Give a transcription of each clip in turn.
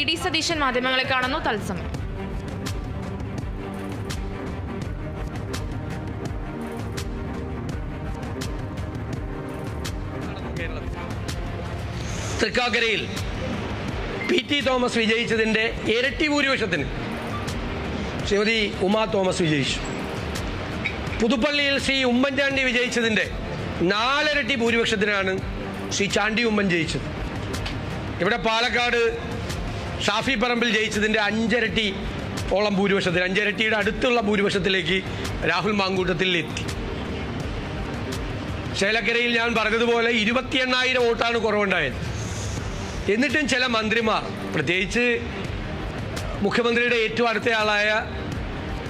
E D Satheesan മാധ്യമങ്ങളെ കാണുന്നു. തത്സമയം. തൃക്കാക്കരയിൽ പി ടി തോമസ് വിജയിച്ചതിന്റെ ഇരട്ടി ഭൂരിപക്ഷത്തിന്. ശ്രീമതി ഉമാ തോമസ് വിജയിച്ചു. പുതുപ്പള്ളിയിൽ ശ്രീ ഉമ്മൻചാണ്ടി വിജയിച്ചതിന്റെ നാലിരട്ടി ഭൂരിപക്ഷത്തിനാണ് ശ്രീ ചാണ്ടി ഉമ്മൻ ജയിച്ചത്. ഇവിടെ പാലക്കാട് ഷാഫി പറമ്പിൽ ജയിച്ചതിന്റെ അഞ്ചരട്ടി ഓളം ഭൂരിപക്ഷത്തിൽ അഞ്ചരട്ടിയുടെ അടുത്തുള്ള ഭൂരിപക്ഷത്തിലേക്ക് രാഹുൽ മാങ്കൂട്ടത്തിൽ എത്തി. ചേലക്കരയിൽ ഞാൻ പറഞ്ഞതുപോലെ ഇരുപത്തി എണ്ണായിരം വോട്ടാണ് കുറവുണ്ടായത്. എന്നിട്ടും ചില മന്ത്രിമാർ പ്രത്യേകിച്ച് മുഖ്യമന്ത്രിയുടെ ഏറ്റവും അടുത്തയാളായ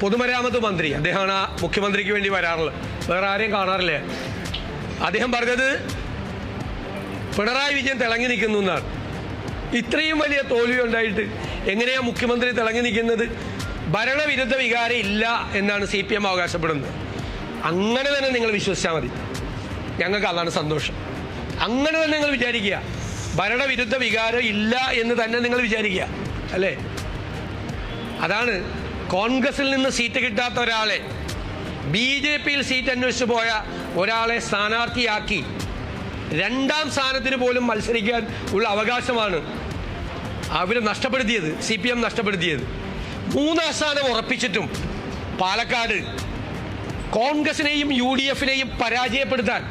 പൊതുമരാമത്ത് മന്ത്രി അദ്ദേഹമാണ് ആ മുഖ്യമന്ത്രിക്ക് വേണ്ടി വരാറുള്ളത്. വേറെ ആരെയും കാണാറില്ല. അദ്ദേഹം പറഞ്ഞത് പിണറായി വിജയൻ തിളങ്ങി നിൽക്കുന്നു എന്നാണ്. ഇത്രയും വലിയ തോൽവി ഉണ്ടായിട്ട് എങ്ങനെയാണ് മുഖ്യമന്ത്രി തിളങ്ങി നിൽക്കുന്നത്? ഭരണവിരുദ്ധ വികാരം ഇല്ല എന്നാണ് സി പി എം അവകാശപ്പെടുന്നത്. അങ്ങനെ തന്നെ നിങ്ങൾ വിശ്വസിച്ചാൽ മതി. ഞങ്ങൾക്ക് അതാണ് സന്തോഷം. അങ്ങനെ തന്നെ നിങ്ങൾ വിചാരിക്കുക. ഭരണവിരുദ്ധ വികാരം ഇല്ല എന്ന് തന്നെ നിങ്ങൾ വിചാരിക്കുക. അല്ലേ? അതാണ് കോൺഗ്രസിൽ നിന്ന് സീറ്റ് കിട്ടാത്ത ഒരാളെ ബി ജെ പിയിൽ സീറ്റ് അന്വേഷിച്ച് പോയ ഒരാളെ സ്ഥാനാർത്ഥിയാക്കി രണ്ടാം സ്ഥാനത്തിന് പോലും മത്സരിക്കാൻ ഉള്ള അവകാശമാണ് അവർ നഷ്ടപ്പെടുത്തിയത് സി പി എം നഷ്ടപ്പെടുത്തിയത്. മൂന്നാം സ്ഥാനം ഉറപ്പിച്ചിട്ടും പാലക്കാട് കോൺഗ്രസിനെയും യു ഡി എഫിനെയും പരാജയപ്പെടുത്താൻ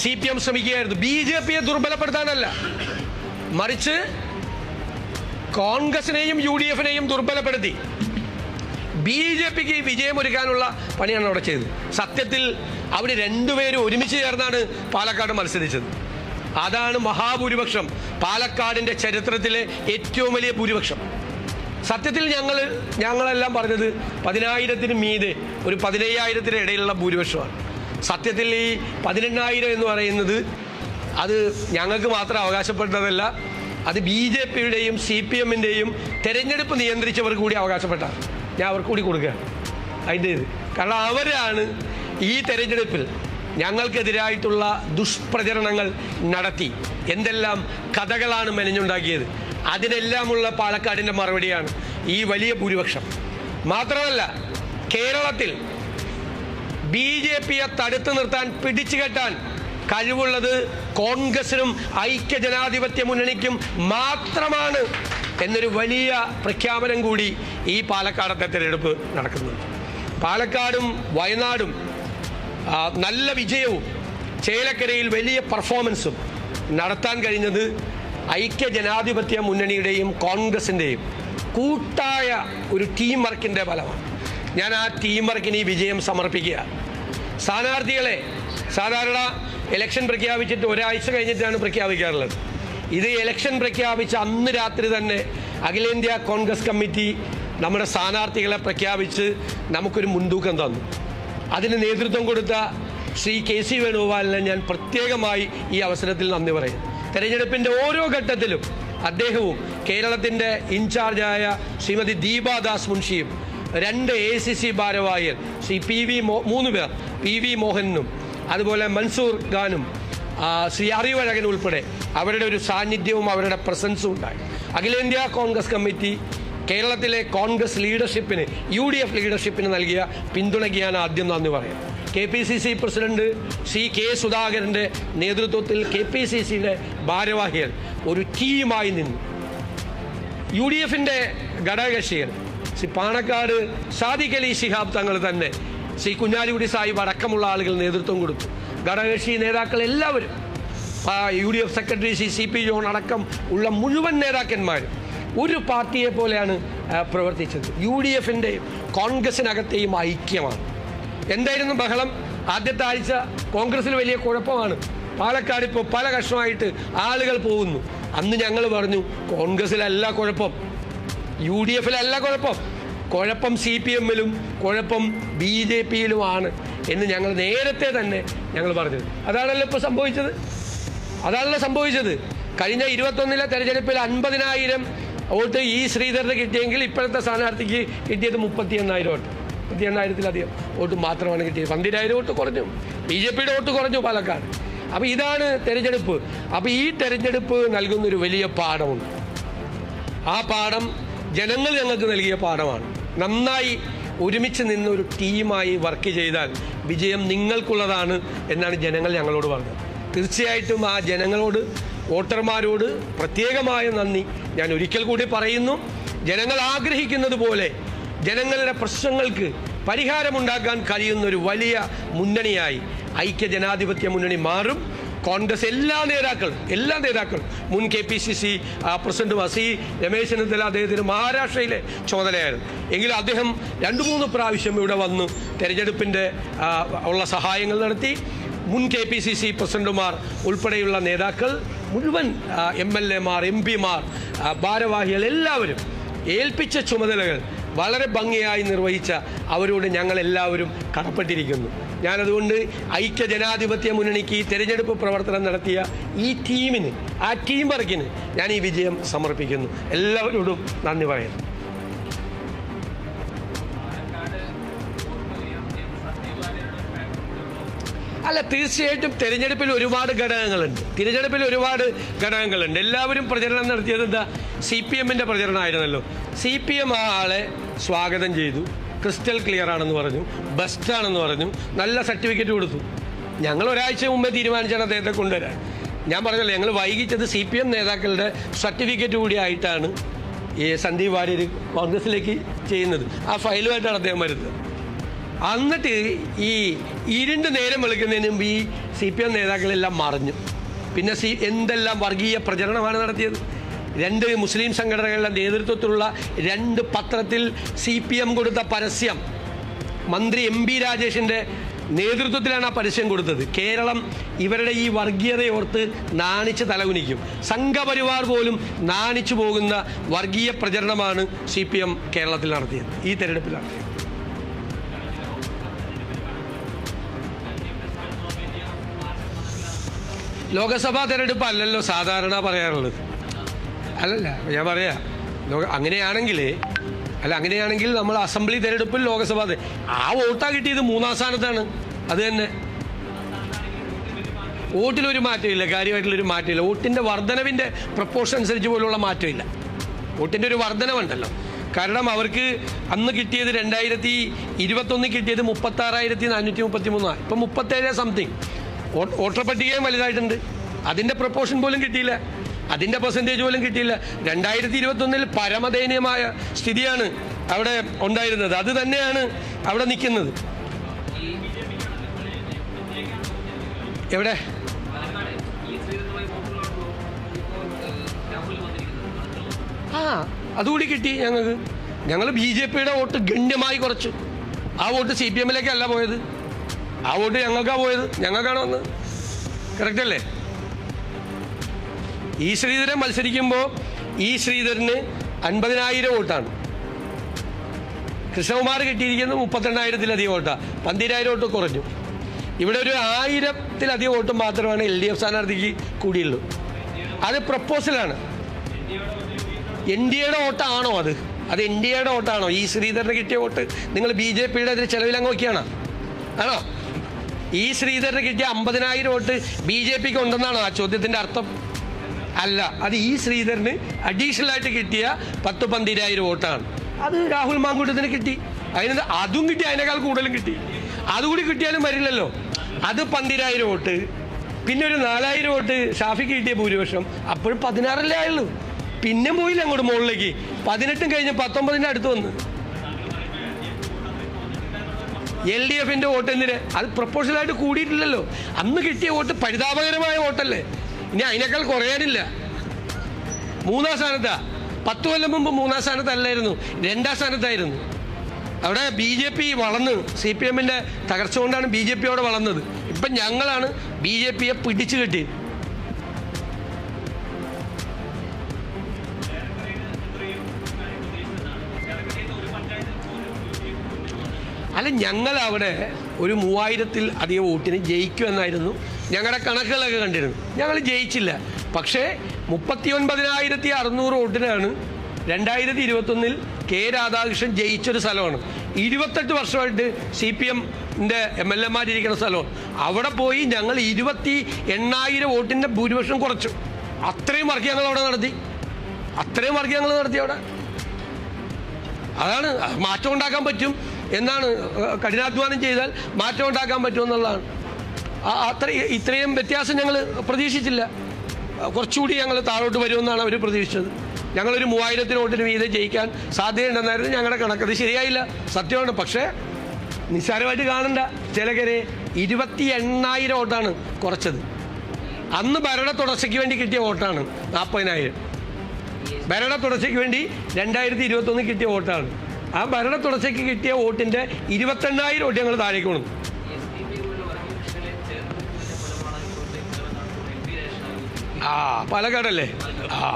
സി പി എം ശ്രമിക്കുകയായിരുന്നു. ബി ജെ പിയെ ദുർബലപ്പെടുത്താനല്ല. മറിച്ച് കോൺഗ്രസിനെയും യു ഡി എഫിനെയും ദുർബലപ്പെടുത്തി ബി ജെ പിക്ക് വിജയമൊരുക്കാനുള്ള പണിയാണ് അവിടെ ചെയ്തത്. സത്യത്തിൽ അവർ രണ്ടുപേരും ഒരുമിച്ച് ചേർന്നാണ് പാലക്കാട് മത്സരിച്ചത്. അതാണ് മഹാഭൂരിപക്ഷം. പാലക്കാടിന്റെ ചരിത്രത്തിലെ ഏറ്റവും വലിയ ഭൂരിപക്ഷം. സത്യത്തിൽ ഞങ്ങൾ ഞങ്ങളെല്ലാം പറഞ്ഞത് പതിനായിരത്തിന് മീതെ ഒരു പതിനയ്യായിരത്തിന് ഇടയിലുള്ള ഭൂരിപക്ഷമാണ്. സത്യത്തിൽ ഈ പതിനെണ്ണായിരം എന്ന് പറയുന്നത് അത് ഞങ്ങൾക്ക് മാത്രം അവകാശപ്പെട്ടതല്ല അത് ബി ജെ പിയുടെയും സി പി എമ്മിന്റെയും തെരഞ്ഞെടുപ്പ് നിയന്ത്രിച്ചവർ കൂടി അവകാശപ്പെട്ടാണ്. ഞാൻ അവർക്ക് കൂടി കൊടുക്കുകയാണ്. അതിന്റെ ഇത്. കാരണം അവരാണ് ഈ തെരഞ്ഞെടുപ്പിൽ ഞങ്ങൾക്കെതിരായിട്ടുള്ള ദുഷ്പ്രചരണങ്ങൾ നടത്തി. എന്തെല്ലാം കഥകളാണ് മെനഞ്ഞുണ്ടാക്കിയത്. അതിനെല്ലാമുള്ള പാലക്കാടിന്റെ മറുപടിയാണ് ഈ വലിയ ഭൂരിപക്ഷം. മാത്രമല്ല കേരളത്തിൽ ബി ജെ പിയെ തടുത്തു നിർത്താൻ പിടിച്ചു കെട്ടാൻ കഴിവുള്ളത് കോൺഗ്രസിനും ഐക്യ ജനാധിപത്യ മുന്നണിക്കും മാത്രമാണ് എന്നൊരു വലിയ പ്രഖ്യാപനം കൂടി ഈ പാലക്കാടത്തെ തിരഞ്ഞെടുപ്പ് നടക്കുന്നുണ്ട്. പാലക്കാടും വയനാടും നല്ല വിജയവും ചേലക്കരയിൽ വലിയ പെർഫോമൻസും നടത്താൻ കഴിഞ്ഞത് ഐക്യ ജനാധിപത്യ മുന്നണിയുടെയും കോൺഗ്രസിന്റെയും കൂട്ടായ ഒരു ടീം വർക്കിന്റെ ഫലമാണ്. ഞാൻ ആ ടീം വർക്കിന് ഈ വിജയം സമർപ്പിക്കുക. സ്ഥാനാർത്ഥികളെ സാധാരണ ഇലക്ഷൻ പ്രഖ്യാപിച്ചിട്ട് ഒരാഴ്ച കഴിഞ്ഞിട്ടാണ് പ്രഖ്യാപിക്കാറുള്ളത്. ഇത് ഇലക്ഷൻ പ്രഖ്യാപിച്ച അന്ന് രാത്രി തന്നെ അഖിലേന്ത്യാ കോൺഗ്രസ് കമ്മിറ്റി നമ്മുടെ സ്ഥാനാർത്ഥികളെ പ്രഖ്യാപിച്ച് നമുക്കൊരു മുൻതൂക്കം തന്നു. അതിന് നേതൃത്വം കൊടുത്ത ശ്രീ കെ സി വേണുഗോപാലിനെ ഞാൻ പ്രത്യേകമായി ഈ അവസരത്തിൽ നന്ദി പറയും. തെരഞ്ഞെടുപ്പിന്റെ ഓരോ ഘട്ടത്തിലും അദ്ദേഹവും കേരളത്തിന്റെ ഇൻചാർജായ ശ്രീമതി ദീപാദാസ് മുൻഷിയും രണ്ട് എ സി സി ഭാരവാഹികൾ ശ്രീ പി വി മോ മൂന്ന് പേർ പി വി മോഹനും അതുപോലെ മൻസൂർ ഖാനും ശ്രീ അറിവഴകൻ ഉൾപ്പെടെ അവരുടെ ഒരു സാന്നിധ്യവും അവരുടെ പ്രസൻസും ഉണ്ടായി. അഖിലേന്ത്യാ കോൺഗ്രസ് കമ്മിറ്റി കേരളത്തിലെ കോൺഗ്രസ് ലീഡർഷിപ്പിന് യു ഡി എഫ് ലീഡർഷിപ്പിന് നൽകിയ പിന്തുണയ്ക്കാണ് ആദ്യം നന്ദി പറയാം. K P C C president C K സുധാകരന്റെ നേതൃത്വത്തിൽ കെ പി സി സിയുടെ ഭാരവാഹികൾ ഒരു ടീമായി നിന്നു. യു ഡി എഫിന്റെ ഘടകകക്ഷികൾ ശ്രീ പാണക്കാട് സാദിഖ് അലി ശിഹാബ് തങ്ങൾ തന്നെ സി കുഞ്ഞാലിക്കുടി സാഹിബ് അടക്കമുള്ള ആളുകൾ നേതൃത്വം കൊടുത്തു. ഘടകകക്ഷി നേതാക്കൾ എല്ലാവരും U D F secretary Shri C P John അടക്കം ഉള്ള മുഴുവൻ നേതാക്കന്മാരും ഒരു പാർട്ടിയെ പോലെയാണ് പ്രവർത്തിച്ചത്. യു ഡി എഫിന്റെയും കോൺഗ്രസിനകത്തെയും ഐക്യമാണ്. എന്തായിരുന്നു ബഹളം? ആദ്യത്തെ ആഴ്ച കോൺഗ്രസിൽ വലിയ കുഴപ്പമാണ്. പാലക്കാട് ഇപ്പോൾ പല കഷ്ണമായിട്ട് ആളുകൾ പോകുന്നു. അന്ന് ഞങ്ങൾ പറഞ്ഞു കോൺഗ്രസിലല്ല കുഴപ്പം. യു ഡി എഫിലല്ല കുഴപ്പം. കുഴപ്പം സി പി എമ്മിലും കുഴപ്പം ബി ജെ പിയിലുമാണ് എന്ന് ഞങ്ങൾ നേരത്തെ തന്നെ ഞങ്ങൾ പറഞ്ഞത്. അതാണല്ലോ ഇപ്പോൾ സംഭവിച്ചത്? അതാണല്ലോ സംഭവിച്ചത്. കഴിഞ്ഞ ഇരുപത്തൊന്നിലെ തെരഞ്ഞെടുപ്പിൽ അൻപതിനായിരം വോട്ട് ഈ ശ്രീധരന് കിട്ടിയെങ്കിൽ ഇപ്പോഴത്തെ സ്ഥാനാർത്ഥിക്ക് കിട്ടിയത് മുപ്പത്തി എണ്ണായിരം വോട്ട്. മുപ്പത്തി എണ്ണായിരത്തിലധികം വോട്ട് മാത്രമാണ് കിട്ടിയത്. പന്തിരായിരം വോട്ട് കുറഞ്ഞു. ബി ജെ പിയുടെ വോട്ട് കുറഞ്ഞു പാലക്കാട്. അപ്പോൾ ഇതാണ് തെരഞ്ഞെടുപ്പ്. അപ്പോൾ ഈ തെരഞ്ഞെടുപ്പ് നൽകുന്നൊരു വലിയ പാഠമുണ്ട്. ആ പാഠം ജനങ്ങൾ ഞങ്ങൾക്ക് നൽകിയ പാഠമാണ്. നന്നായി ഒരുമിച്ച് നിന്ന് ഒരു ടീമായി വർക്ക് ചെയ്താൽ വിജയം നിങ്ങൾക്കുള്ളതാണ് എന്നാണ് ജനങ്ങൾ ഞങ്ങളോട് പറഞ്ഞത്. തീർച്ചയായിട്ടും ആ ജനങ്ങളോട് വോട്ടർമാരോട് പ്രത്യേകമായ നന്ദി ഞാൻ ഒരിക്കൽ കൂടി പറയുന്നു. ജനങ്ങൾ ആഗ്രഹിക്കുന്നത് പോലെ ജനങ്ങളുടെ പ്രശ്നങ്ങൾക്ക് പരിഹാരമുണ്ടാക്കാൻ കഴിയുന്ന ഒരു വലിയ മുന്നണിയായി ഐക്യ ജനാധിപത്യ മുന്നണി മാറും. കോൺഗ്രസ് എല്ലാ നേതാക്കളും എല്ലാ നേതാക്കളും മുൻ K P C C president വസി Ramesh Chennithala അദ്ദേഹത്തിന് മഹാരാഷ്ട്രയിലെ ചുമതലയായിരുന്നു. എങ്കിലും അദ്ദേഹം രണ്ട് മൂന്ന് പ്രാവശ്യം ഇവിടെ വന്ന് തെരഞ്ഞെടുപ്പിന്റെ ഉള്ള സഹായങ്ങൾ നടത്തി. മുൻ കെ പി സി സി പ്രസിഡന്റുമാർ ഉൾപ്പെടെയുള്ള നേതാക്കൾ മുഴുവൻ എം എൽ എമാർ എം പിമാർ ഭാരവാഹികൾ എല്ലാവരും ഏൽപ്പിച്ച ചുമതലകൾ വളരെ ഭംഗിയായി നിർവഹിച്ച അവരോട് ഞങ്ങളെല്ലാവരും കടപ്പെട്ടിരിക്കുന്നു. ഞാനതുകൊണ്ട് ഐക്യ ജനാധിപത്യ മുന്നണിക്ക് ഈ തെരഞ്ഞെടുപ്പ് പ്രവർത്തനം നടത്തിയ ഈ ടീമിന് ആ ടീം വർക്കിന് ഞാൻ ഈ വിജയം സമർപ്പിക്കുന്നു. എല്ലാവരോടും നന്ദി പറയുന്നു. അല്ല തീർച്ചയായിട്ടും തിരഞ്ഞെടുപ്പിൽ ഒരുപാട് ഘടകങ്ങളുണ്ട്. തിരഞ്ഞെടുപ്പിൽ ഒരുപാട് ഘടകങ്ങളുണ്ട്. എല്ലാവരും പ്രചരണം നടത്തിയത് എന്താ? സി പി എമ്മിന്റെ പ്രചരണമായിരുന്നല്ലോ. സി പി എം ആ ആളെ സ്വാഗതം ചെയ്തു. ക്രിസ്റ്റൽ ക്ലിയർ ആണെന്ന് പറഞ്ഞു. ബെസ്റ്റാണെന്ന് പറഞ്ഞു. നല്ല സർട്ടിഫിക്കറ്റ് കൊടുത്തു. ഞങ്ങൾ ഒരാഴ്ച മുമ്പേ തീരുമാനിച്ചാണ് അദ്ദേഹത്തെ കൊണ്ടുവരാൻ. ഞാൻ പറഞ്ഞല്ലോ ഞങ്ങൾ വൈകിച്ചത് സി പി എം നേതാക്കളുടെ സർട്ടിഫിക്കറ്റ് കൂടി ആയിട്ടാണ് ഈ സന്ദീപ് വാര്യർ കോൺഗ്രസിലേക്ക് ചെയ്യുന്നത്. ആ ഫയലുമായിട്ടാണ് അദ്ദേഹം വരുന്നത്. എന്നിട്ട് ഈ ഇരുണ്ട് നേരം വിളിക്കുന്നതിന് മുമ്പ് ഈ സി പി എം നേതാക്കളെല്ലാം മറിഞ്ഞു. പിന്നെ സി എന്തെല്ലാം വർഗീയ പ്രചരണമാണ് നടത്തിയത്? രണ്ട് മുസ്ലിം സംഘടനകളുടെ നേതൃത്വത്തിലുള്ള രണ്ട് പത്രത്തിൽ സി പി എം കൊടുത്ത പരസ്യം. മന്ത്രി എം പി രാജേഷിന്റെ നേതൃത്വത്തിലാണ് ആ പരസ്യം കൊടുത്തത്. കേരളം ഇവരുടെ ഈ വർഗീയതയോർത്ത് നാണിച്ച് തലകുനിക്കും. സംഘപരിവാർ പോലും നാണിച്ചു പോകുന്ന വർഗീയ പ്രചരണമാണ് സി കേരളത്തിൽ നടത്തിയത്. ഈ തെരഞ്ഞെടുപ്പിൽ നടത്തിയത് ലോകസഭാ തെരഞ്ഞെടുപ്പ് അല്ലല്ലോ സാധാരണ പറയാറുള്ളത്. അല്ലല്ല ഞാൻ പറയാ അങ്ങനെയാണെങ്കിൽ അല്ല അങ്ങനെയാണെങ്കിൽ നമ്മൾ അസംബ്ലി തെരഞ്ഞെടുപ്പിൽ ലോകസഭാ ആ വോട്ടാ കിട്ടിയത് മൂന്നാം സ്ഥാനത്താണ് അത് തന്നെ. വോട്ടിലൊരു മാറ്റമില്ല കാര്യമായിട്ടുള്ളൊരു മാറ്റമില്ല. വോട്ടിന്റെ വർധനവിന്റെ പ്രപ്പോഷൻ അനുസരിച്ച് പോലുള്ള മാറ്റമില്ല. വോട്ടിന്റെ ഒരു വർധനവുണ്ടല്ലോ. കാരണം അവർക്ക് അന്ന് കിട്ടിയത് രണ്ടായിരത്തി ഇരുപത്തൊന്നിൽ കിട്ടിയത് മുപ്പത്താറായിരത്തി നാനൂറ്റി മുപ്പത്തി മൂന്നാണ് ഇപ്പം മുപ്പത്തേഴ് സംതിങ് വോട്ടർ പട്ടികയും വലുതായിട്ടുണ്ട്. അതിന്റെ പ്രൊപ്പോഷൻ പോലും കിട്ടിയില്ല. അതിന്റെ പെർസെന്റേജ് പോലും കിട്ടിയില്ല. രണ്ടായിരത്തി ഇരുപത്തൊന്നിൽ പരമദയനീയമായ സ്ഥിതിയാണ് അവിടെ ഉണ്ടായിരുന്നത്. അത് തന്നെയാണ് അവിടെ നിൽക്കുന്നത്. എവിടെ? ആ അതുകൂടി കിട്ടി ഞങ്ങൾക്ക്. ഞങ്ങൾ ബി ജെ പിയുടെ വോട്ട് ഗണ്യമായി കുറച്ചു. ആ വോട്ട് സി പി എമ്മിലേക്കല്ല പോയത്. ആ വോട്ട് ഞങ്ങൾക്കാ പോയത്? ഞങ്ങൾക്കാണ് വന്നത്. കറക്റ്റ് അല്ലേ? ഈ ശ്രീധരൻ മത്സരിക്കുമ്പോൾ ഈ ശ്രീധരന് അൻപതിനായിരം വോട്ടാണ്. കൃഷ്ണകുമാർ കിട്ടിയിരിക്കുന്നത് മുപ്പത്തിരണ്ടായിരത്തിലധികം വോട്ടാണ് പന്തിരായിരം വോട്ട് കുറഞ്ഞു. ഇവിടെ ഒരു ആയിരത്തിലധികം വോട്ട് മാത്രമാണ് എൽ ഡി എഫ് സ്ഥാനാർത്ഥിക്ക് കൂടിയുള്ളൂ. അത് പ്രപ്പോസലാണ് എൻ ഡി എയുടെ വോട്ടാണോ അത്? അത് എൻ ഡി എയുടെ വോട്ടാണോ? ഈ ശ്രീധരന് കിട്ടിയ വോട്ട് നിങ്ങൾ ബി ജെ പിയുടെ അതിൽ ചെലവിലങ്ങ് നോക്കിയാണോ ആണോ? ഈ ശ്രീധരന് കിട്ടിയ അമ്പതിനായിരം വോട്ട് ബി ജെ പിക്ക് ഉണ്ടെന്നാണോ ആ ചോദ്യത്തിന്റെ അർത്ഥം? അല്ല അത് ഈ ശ്രീധരന് അഡീഷണൽ ആയിട്ട് കിട്ടിയ പത്ത് പന്തിരായിരം വോട്ടാണ്. അത് രാഹുൽ മാങ്കൂട്ടത്തിന് കിട്ടി. അതിന് അതും കിട്ടി അതിനേക്കാൾ കൂടുതലും കിട്ടി. അതുകൂടി കിട്ടിയാലും വരില്ലല്ലോ. അത് പന്തിരായിരം വോട്ട്. പിന്നെ ഒരു നാലായിരം വോട്ട് ഷാഫിക്ക് കിട്ടിയ ഭൂരിപക്ഷം. അപ്പോഴും പതിനാറല്ലേ ആയുള്ളൂ. പിന്നെ പോയില്ല അങ്ങോട്ട് മുകളിലേക്ക്. പതിനെട്ടും കഴിഞ്ഞ് പത്തൊമ്പതിന്റെ അടുത്ത് വന്ന്. എൽ ഡി എഫിന്റെ വോട്ട് എന്തിന് അത് പ്രപ്പോഷലായിട്ട് കൂടിയിട്ടില്ലല്ലോ. അന്ന് കിട്ടിയ വോട്ട് പരിതാപകരമായ വോട്ടല്ലേ. ഇനി അതിനേക്കാൾ കുറയാനില്ല. മൂന്നാം സ്ഥാനത്താ. പത്ത് കൊല്ലം മുമ്പ് മൂന്നാം സ്ഥാനത്തല്ലായിരുന്നു. രണ്ടാം സ്ഥാനത്തായിരുന്നു. അവിടെ ബി ജെ പി വളർന്ന് സി പി എമ്മിന്റെ തകർച്ച കൊണ്ടാണ് ബി ജെ പി അവിടെ വളർന്നത്. ഇപ്പം ഞങ്ങളാണ് ബി ജെ പിയെ പിടിച്ചു കെട്ടി അല്ല ഞങ്ങൾ അവിടെ ഒരു മൂവായിരത്തിൽ അധികം വോട്ടിന് ജയിക്കുമെന്നായിരുന്നു. ഞങ്ങളുടെ കണക്കുകളൊക്കെ കണ്ടിരുന്നു. ഞങ്ങൾ ജയിച്ചില്ല. പക്ഷേ മുപ്പത്തി ഒൻപതിനായിരത്തി അറുന്നൂറ് വോട്ടിനാണ് രണ്ടായിരത്തി ഇരുപത്തൊന്നിൽ കെ രാധാകൃഷ്ണൻ ജയിച്ചൊരു സ്ഥലമാണ്. ഇരുപത്തെട്ട് വർഷമായിട്ട് സി പി എമ്മിന്റെ എം എൽ എമാരിരിക്കുന്ന സ്ഥലമാണ്. അവിടെ പോയി ഞങ്ങൾ ഇരുപത്തി എണ്ണായിരം വോട്ടിന്റെ ഭൂരിപക്ഷം കുറച്ചു. അത്രയും വർക്ക് ഞങ്ങൾ അവിടെ നടത്തി. അത്രയും വർക്ക് ഞങ്ങൾ നടത്തി അവിടെ. അതാണ് മാറ്റം ഉണ്ടാക്കാൻ പറ്റും. എന്നാണ് ഏഹ്, കഠിനാധ്വാനം ചെയ്താൽ മാറ്റം ഉണ്ടാക്കാൻ പറ്റുമെന്നുള്ളതാണ് അത്ര ഇത്രയും വ്യത്യാസം ഞങ്ങൾ പ്രതീക്ഷിച്ചില്ല. കുറച്ചുകൂടി ഞങ്ങൾ താഴോട്ട് വരുമെന്നാണ് അവർ പ്രതീക്ഷിച്ചത്. ഞങ്ങളൊരു മൂവായിരത്തിന് വോട്ടിന് വീതം ജയിക്കാൻ സാധ്യതയുണ്ടെന്നായിരുന്നു ഞങ്ങളുടെ കണക്ക്. അത് ശരിയായില്ല സത്യമാണ്. പക്ഷേ നിസ്സാരമായിട്ട് കാണണ്ട. ചിലകരെ ഇരുപത്തി എണ്ണായിരം വോട്ടാണ് കുറച്ചത്. അന്ന് ഭരണ തുടർച്ചയ്ക്ക് വേണ്ടി കിട്ടിയ വോട്ടാണ് നാൽപ്പതിനായിരം ഭരണ തുടർച്ചയ്ക്ക് വേണ്ടി രണ്ടായിരത്തി ഇരുപത്തൊന്ന് കിട്ടിയ വോട്ടാണ്. ആ ഭരണ തുടർച്ചയ്ക്ക് കിട്ടിയ വോട്ടിന്റെ ഇരുപത്തെണ്ണായിരം വോട്ട് ഞങ്ങൾ താഴേക്ക് കൊണ്ടു ആ പാലക്കാടല്ലേ? ആ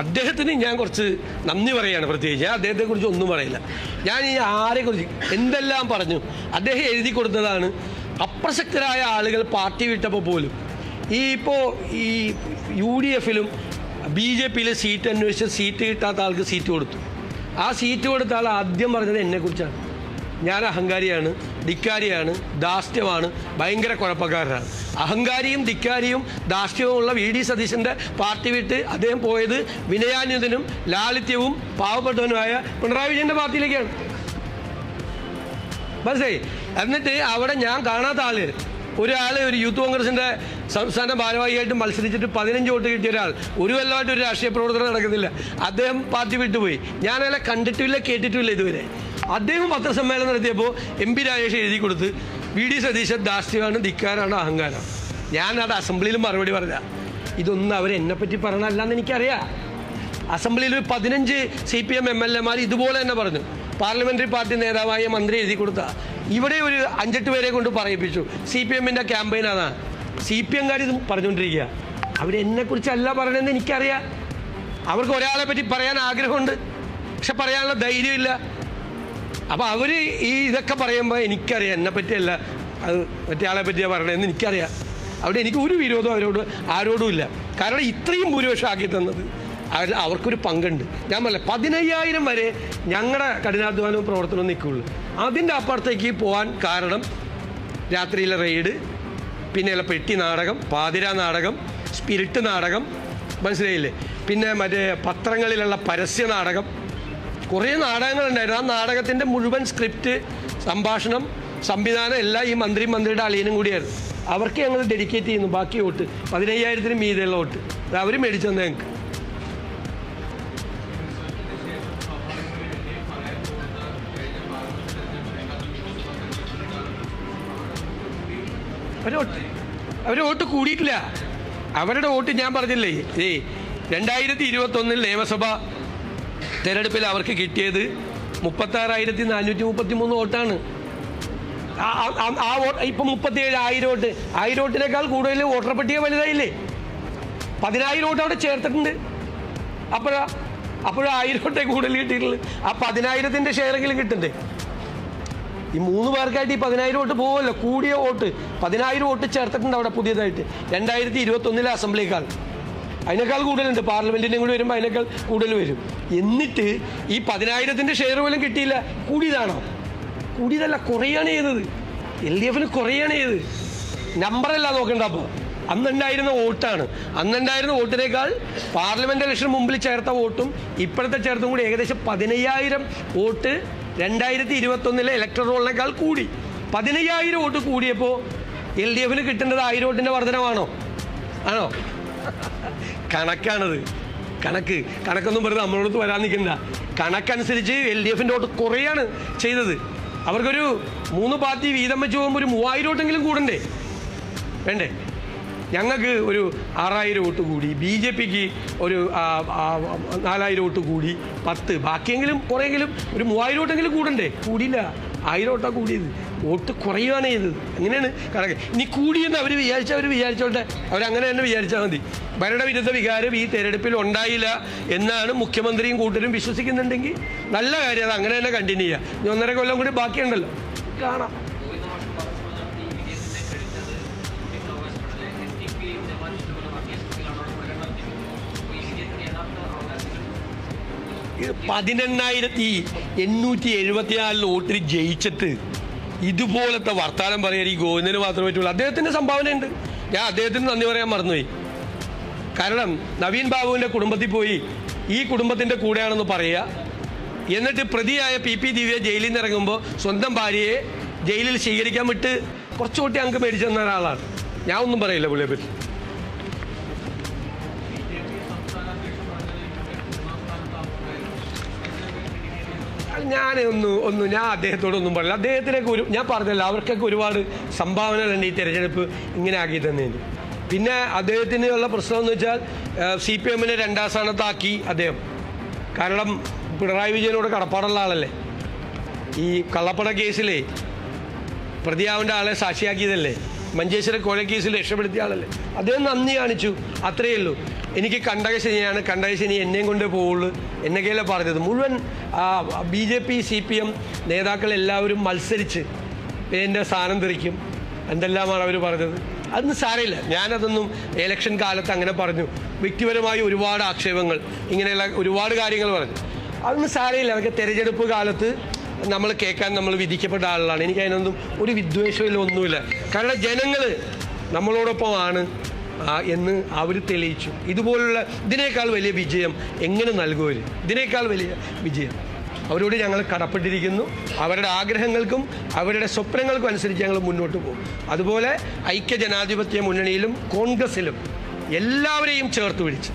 അദ്ദേഹത്തിന് ഞാൻ കുറച്ച് നന്ദി പറയാണ് പ്രത്യേകിച്ച്. ഞാൻ അദ്ദേഹത്തെ കുറിച്ച് ഒന്നും പറയില്ല. ഞാൻ ഈ ആരെ കുറിച്ച് എന്തെല്ലാം പറഞ്ഞു അദ്ദേഹം എഴുതി കൊടുത്തതാണ്. അപ്രസക്തരായ ആളുകൾ പാർട്ടി വിട്ടപ്പോൾ പോലും ഈ ഇപ്പോൾ ഈ യു ഡി എഫിലും ബി ജെ പിയിലെ സീറ്റ് അന്വേഷിച്ച് സീറ്റ് കിട്ടാത്ത ആൾക്ക് സീറ്റ് കൊടുത്തു. ആ സീറ്റ് കൊടുത്ത ആൾ ആദ്യം പറഞ്ഞത് എന്നെക്കുറിച്ചാണ് ഞാൻ അഹങ്കാരിയാണ് ധിക്കാരിയാണ് ദാസ്യമാണ് ഭയങ്കര കുഴപ്പക്കാരനാണ്. അഹങ്കാരിയും ധിക്കാരിയും ദാസ്യവുമുള്ള വി ഡി സതീശന്റെ പാർട്ടി വിട്ട് അദ്ദേഹം പോയത് വിനയാനുതനും ലാളിത്യവും പാവപ്പെട്ടവനുമായ പിണറായി വിജയന്റെ പാർട്ടിയിലേക്കാണ്. മനസ്സിലായി? എന്നിട്ട് അവിടെ ഞാൻ കാണാത്ത ആൾ ഒരാൾ ഒരു യൂത്ത് കോൺഗ്രസിന്റെ സംസ്ഥാന ഭാരവാഹിയായിട്ട് മത്സരിച്ചിട്ട് പതിനഞ്ച് വോട്ട് കിട്ടിയ ഒരാൾ ഒരു കൊല്ലമായിട്ട് ഒരു രാഷ്ട്രീയ പ്രവർത്തനം നടക്കുന്നില്ല. അദ്ദേഹം പാർട്ടി വിട്ടുപോയി. ഞാനയാളെ കണ്ടിട്ടില്ല കേട്ടിട്ടില്ല ഇതുവരെ. അദ്ദേഹം പത്രസമ്മേളനം നടത്തിയപ്പോൾ എം പി രാജേഷ് എഴുതി കൊടുത്ത് വി. ഡി. സതീശൻ ദാസ്യമാണ് ധിക്കാരാണ് അഹങ്കാരം. ഞാൻ അവിടെ അസംബ്ലിയിൽ മറുപടി പറഞ്ഞ ഇതൊന്നും അവർ എന്നെ പറ്റി പറഞ്ഞല്ലെന്ന് എനിക്കറിയാം. അസംബ്ലിയിൽ ഒരു പതിനഞ്ച് C P M M L എമാർ ഇതുപോലെ തന്നെ പറഞ്ഞു. പാർലമെന്ററി പാർട്ടി നേതാവായ മന്ത്രി എഴുതി കൊടുത്ത. ഇവിടെ ഒരു അഞ്ചെട്ട് പേരെ കൊണ്ട് പറയിപ്പിച്ചു. സി പി എമ്മിന്റെ ക്യാമ്പയിനാണ്. സി പി എംകാർ ഇത് പറഞ്ഞുകൊണ്ടിരിക്കുക. അവരെന്നെക്കുറിച്ചല്ല പറയണമെന്ന് എനിക്കറിയാം. അവർക്ക് ഒരാളെ പറ്റി പറയാൻ ആഗ്രഹമുണ്ട്. പക്ഷെ പറയാനുള്ള ധൈര്യമില്ല. അപ്പോൾ അവർ ഈ ഇതൊക്കെ പറയുമ്പോൾ എനിക്കറിയാം. എന്നെ പറ്റിയല്ല അത് മറ്റേ ആളെ പറ്റിയാണ് പറയണതെന്ന് എനിക്കറിയാം. അവിടെ എനിക്ക് ഒരു വിരോധം അവരോട് ആരോടും ഇല്ല കാരണം ഇത്രയും ഭൂരിപക്ഷം ആക്കി തന്നത് അവർ അവർക്കൊരു പങ്കുണ്ട്. ഞാൻ പറഞ്ഞ പതിനയ്യായിരം വരെ ഞങ്ങളുടെ കഠിനാധ്വാനവും പ്രവർത്തനവും നിൽക്കുകയുള്ളൂ അതിന്റെ അപ്പുറത്തേക്ക് പോകാൻ കാരണം രാത്രിയിലെ റെയ്ഡ് പിന്നെ പെട്ടി നാടകം പാതിര നാടകം സ്പിരിറ്റ് നാടകം മനസ്സിലായില്ലേ? പിന്നെ മറ്റേ പത്രങ്ങളിലുള്ള പരസ്യ നാടകം. കുറേ നാടകങ്ങളുണ്ടായിരുന്നു. ആ നാടകത്തിന്റെ മുഴുവൻ സ്ക്രിപ്റ്റ് സംഭാഷണം സംവിധാനം എല്ലാം ഈ മന്ത്രി മന്ത്രിയുടെ അളിയനും കൂടിയായിരുന്നു. അവർക്ക് ഞങ്ങൾ ഡെഡിക്കേറ്റ് ചെയ്യുന്നു. ബാക്കി വോട്ട്. പതിനയ്യായിരത്തിന് മീതെയുള്ള വോട്ട്. അവർ മേടിച്ചു തന്നെ ഞങ്ങൾക്ക്. അവർ വോട്ട് കൂടിയിട്ടില്ല. അവരുടെ വോട്ട് ഞാൻ പറഞ്ഞില്ലേ ഏ രണ്ടായിരത്തി ഇരുപത്തൊന്നിൽ നിയമസഭ തെരഞ്ഞെടുപ്പിൽ അവർക്ക് കിട്ടിയത് മുപ്പത്താറായിരത്തി നാനൂറ്റി മുപ്പത്തി മൂന്ന് വോട്ടാണ് ആ- വോട്ട് ഇപ്പം മുപ്പത്തിയേഴ് ആയിരം വോട്ട്. ആയിരം വോട്ടിനേക്കാൾ കൂടുതൽ വോട്ടർ പട്ടിക വലുതായില്ലേ? പതിനായിരം വോട്ട് അവിടെ ചേർത്തിട്ടുണ്ട്. അപ്പോഴാ അപ്പോഴാ ആയിരം വോട്ടേ കൂടുതൽ കിട്ടിയിട്ടുള്ളൂ ആ പതിനായിരത്തിന്റെ ഷെയറെങ്കിലും കിട്ടണ്ടേ ഈ മൂന്ന് പേർക്കായിട്ട് ഈ പതിനായിരം വോട്ട് പോകുമല്ലോ കൂടിയ വോട്ട്. പതിനായിരം വോട്ട് ചേർത്തിട്ടുണ്ട് അവിടെ പുതിയതായിട്ട്. രണ്ടായിരത്തി ഇരുപത്തൊന്നിലെ അസംബ്ലിക്കാൾ അതിനേക്കാൾ കൂടുതലുണ്ട്. പാർലമെന്റിനും കൂടി വരുമ്പോൾ അതിനേക്കാൾ കൂടുതൽ വരും. എന്നിട്ട് ഈ പതിനായിരത്തിന്റെ ഷെയർ പോലും കിട്ടിയില്ല. കൂടിയതാണോ? കൂടിയതല്ല കുറയാണ് ചെയ്തത്. എൽ ഡി എഫിന് കുറയാണ് ചെയ്തത്. നമ്പറല്ല നോക്കണ്ട അപ്പോൾ അന്നുണ്ടായിരുന്ന വോട്ടാണ്. അന്നുണ്ടായിരുന്ന വോട്ടിനേക്കാൾ പാർലമെന്റ് ഇലക്ഷന് മുമ്പിൽ ചേർത്ത വോട്ടും ഇപ്പോഴത്തെ ചേർത്തും കൂടി ഏകദേശം പതിനയ്യായിരം വോട്ട് രണ്ടായിരത്തി ഇരുപത്തൊന്നിലെ ഇലക്ടർ റോളിനേക്കാൾ കൂടി. പതിനയ്യായിരം വോട്ട് കൂടിയപ്പോൾ എൽ ഡി എഫിന് കിട്ടേണ്ടത് ആയിരം വോട്ടിന്റെ വർധനമാണോ? ആണോ? കണക്കാണത്. കണക്ക്. കണക്കൊന്നും വെറുതെ നമ്മളോട് വരാൻ നിൽക്കണ്ട. കണക്കനുസരിച്ച് എൽ ഡി എഫിന്റെ വോട്ട് കുറയാണ് ചെയ്തത്. അവർക്കൊരു മൂന്ന് പാർട്ടി വീതം വെച്ച് പോകുമ്പോൾ ഒരു മൂവായിരം വോട്ടെങ്കിലും കൂടണ്ടേ? വേണ്ടേ? ഞങ്ങൾക്ക് ഒരു ആറായിരം വോട്ട് കൂടി ബി ജെ പിക്ക് ഒരു നാലായിരം വോട്ട് കൂടി പത്ത്. ബാക്കിയെങ്കിലും കുറേയെങ്കിലും ഒരു മൂവായിരം വോട്ടെങ്കിലും കൂടണ്ടേ? കൂടിയില്ല. ആയിരം വോട്ടാണ് കൂടിയത്. വോട്ട് കുറയുകയാണ് ചെയ്തത്. അങ്ങനെയാണ് കണക്ക്. ഇനി കൂടിയെന്ന് അവർ വിചാരിച്ചാൽ അവർ വിചാരിച്ചോട്ടെ. അവരങ്ങനെ തന്നെ വിചാരിച്ചാൽ മതി. ഭരണവിരുദ്ധ വികാരം ഈ തെരഞ്ഞെടുപ്പിൽ ഉണ്ടായില്ല എന്നാണ് മുഖ്യമന്ത്രിയും കൂട്ടരും വിശ്വസിക്കുന്നുണ്ടെങ്കിൽ നല്ല കാര്യം. അത് അങ്ങനെ തന്നെ കണ്ടിന്യൂ ചെയ്യുക ഇനി ഒന്നര കൊല്ലം കൂടി ബാക്കിയുണ്ടല്ലോ. കാണാം. പതിനെണ്ണായിരത്തി എണ്ണൂറ്റി എഴുപത്തിനാലിൽ വോട്ടിൽ ജയിച്ചിട്ട് ഇതുപോലത്തെ വർത്താനം പറയാൻ ഈ ഗോവിന്ദന് മാത്രമേ പറ്റുള്ളൂ. അദ്ദേഹത്തിന്റെ സംഭാവന ഉണ്ട് ഞാൻ അദ്ദേഹത്തിന് നന്ദി പറയാൻ മറന്നുപോയി. കാരണം നവീൻ ബാബുവിന്റെ കുടുംബത്തിൽ പോയി ഈ കുടുംബത്തിന്റെ കൂടെയാണെന്ന് പറയുക. എന്നിട്ട് പ്രതിയായ പി പി ദിവ്യ ജയിലിൽ നിന്ന് ഇറങ്ങുമ്പോൾ സ്വന്തം ഭാര്യയെ ജയിലിൽ സ്വീകരിക്കാൻ വിട്ട് കുറച്ചുകൂട്ടി അങ്ങ് മേടിച്ചു തന്ന ഒരാളാണ്. ഞാൻ ഒന്നും പറയില്ല പുള്ളിയെ പറ്റി. ഞാൻ ഒന്ന് ഒന്നും ഞാൻ അദ്ദേഹത്തോടൊന്നും പറയില്ല. അദ്ദേഹത്തിനൊക്കെ ഒരു ഞാൻ പറഞ്ഞല്ലോ അവർക്കൊക്കെ ഒരുപാട് സംഭാവനകളുണ്ട് ഈ തെരഞ്ഞെടുപ്പ് ഇങ്ങനെ ആക്കി തന്നതിന് പിന്നെ അദ്ദേഹത്തിന് ഉള്ള പ്രശ്നം എന്ന് വെച്ചാൽ സി പി എമ്മിനെ രണ്ടാം സ്ഥാനത്താക്കി അദ്ദേഹം. കാരണം പിണറായി വിജയനോട് കടപ്പാടുള്ള ആളല്ലേ? ഈ കള്ളപ്പട കേസിലെ പ്രതിയാവേണ്ട ആളെ സാക്ഷിയാക്കിയതല്ലേ? മഞ്ചേശ്വര കൊലക്കേസിൽ രക്ഷപ്പെടുത്തിയ ആളല്ലേ? അദ്ദേഹം നന്ദി കാണിച്ചു. അത്രയേ ഉള്ളൂ. എനിക്ക് കണ്ടകശനിയാണ് കണ്ടകശനി എന്നെയും കൊണ്ടേ പോവുള്ളൂ. എന്നൊക്കെയല്ലേ പറഞ്ഞത്. മുഴുവൻ B J P C P M നേതാക്കൾ എല്ലാവരും മത്സരിച്ച് എന്റെ സ്ഥാനം തെറിക്കും. എന്തെല്ലാമാണ് അവർ പറഞ്ഞത്? അതൊന്നും സാരമില്ല. ഞാനതൊന്നും ഇലക്ഷൻ കാലത്ത് അങ്ങനെ പറഞ്ഞു. വ്യക്തിപരമായി ഒരുപാട് ആക്ഷേപങ്ങൾ ഇങ്ങനെയുള്ള ഒരുപാട് കാര്യങ്ങൾ പറഞ്ഞു. അതൊന്നും സാരമില്ല. അതൊക്കെ തെരഞ്ഞെടുപ്പ് കാലത്ത് നമ്മൾ കേൾക്കാൻ നമ്മൾ വിധിക്കപ്പെട്ട ആളുകളാണ്. എനിക്ക് അതിനൊന്നും ഒരു വിദ്വേഷമില്ല ഒന്നുമില്ല. കാരണം ജനങ്ങൾ നമ്മളോടൊപ്പമാണ്. എന്ന് അവർ തെളിയിച്ചു. ഇതുപോലുള്ള ഇതിനേക്കാൾ വലിയ വിജയം എങ്ങനെ നൽകുമവർ ഇതിനേക്കാൾ വലിയ വിജയം. അവരോട് ഞങ്ങൾ കടപ്പെട്ടിരിക്കുന്നു. അവരുടെ ആഗ്രഹങ്ങൾക്കും അവരുടെ സ്വപ്നങ്ങൾക്കും അനുസരിച്ച് ഞങ്ങൾ മുന്നോട്ട് പോകും. അതുപോലെ ഐക്യ ജനാധിപത്യ മുന്നണിയിലും കോൺഗ്രസിലും എല്ലാവരെയും ചേർത്ത് പിടിച്ച്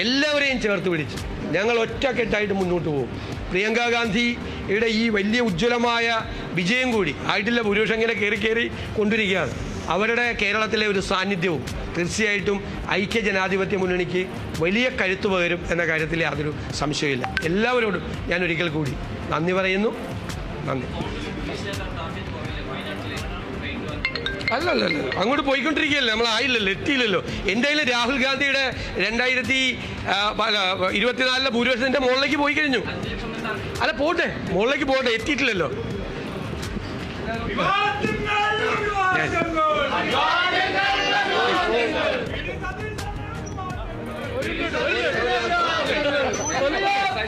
എല്ലാവരെയും ചേർത്ത് പിടിച്ച് ഞങ്ങൾ ഒറ്റക്കെട്ടായിട്ട് മുന്നോട്ട് പോകും. പ്രിയങ്ക ഗാന്ധിയുടെ ഈ വലിയ ഉജ്ജ്വലമായ വിജയം കൂടി ആയിട്ടില്ല ഭൂരിപക്ഷം ഇങ്ങനെ കയറി കയറി കൊണ്ടിരിക്കുകയാണ്. അവരുടെ കേരളത്തിലെ ഒരു സാന്നിധ്യവും തീർച്ചയായിട്ടും ഐക്യ ജനാധിപത്യ മുന്നണിക്ക് വലിയ കഴുത്തു പകരും എന്ന കാര്യത്തിൽ യാതൊരു സംശയമില്ല എല്ലാവരോടും ഞാൻ ഒരിക്കൽ കൂടി നന്ദി പറയുന്നു. നന്ദി. അല്ല അല്ല അല്ല അങ്ങോട്ട് പോയിക്കൊണ്ടിരിക്കുകയല്ലേ? നമ്മൾ ആയില്ലല്ലോ എത്തിയില്ലല്ലോ. എന്തായാലും രാഹുൽ ഗാന്ധിയുടെ രണ്ടായിരത്തി ഇരുപത്തിനാലിലെ ഭൂരിപക്ഷത്തിന്റെ മുകളിലേക്ക് പോയി കഴിഞ്ഞു. അല്ല പോട്ടെ മുകളിലേക്ക് പോട്ടെ എത്തിയിട്ടില്ലല്ലോ.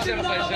ちらの最初